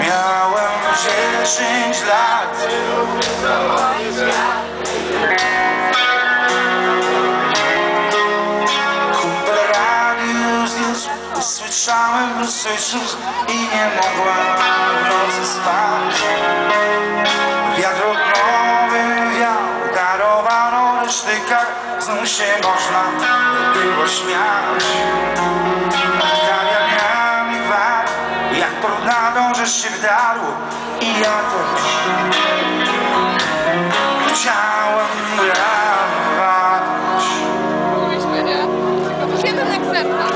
Miałem dziesięć lat. Kumpel radio zniósł Słyszałem sus I nie mogłem w nocy spać. Wiatr oknowy wiał Darowano resztykach Znów się można było śmiać Że się wdarło I ja też Chciałem? Tylko jeden egzemplarz.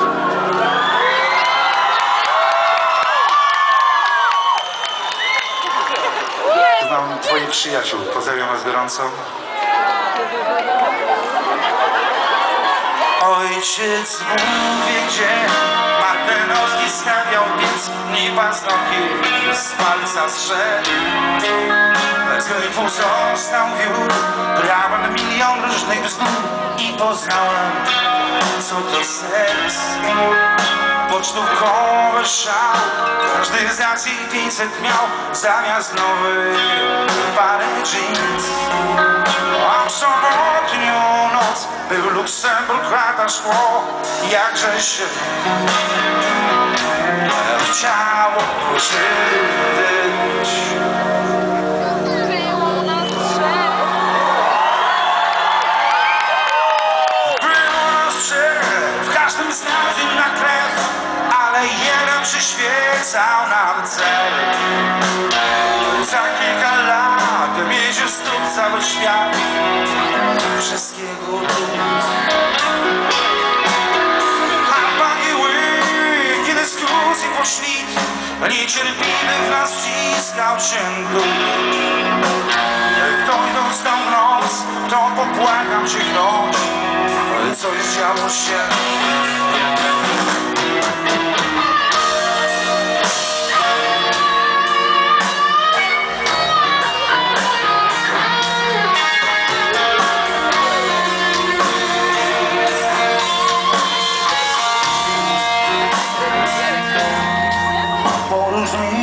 Mam twoich przyjaciół. Pozdrawiam was gorąco. Ojciec mówi gdzie Martenowski stawiał piec Nie paznokci z palca zszedł. Gryfu został wiór Brałem milion różnych bzdur I poznałem co to seks. Pocztówkowy szał Każdy z akcji 500 miał Zamiast nowych parę jeans Luksemburg, lata szkło Jakże się Chciało żyć Było nas trzech. Było nas trzech, w każdym z nas inna krew Ale jeden przyświecał nam cel Niecierpliwy w nas wciskał się Jak ktoś dostał nos, to popłakam się ktoś Ale coś działo się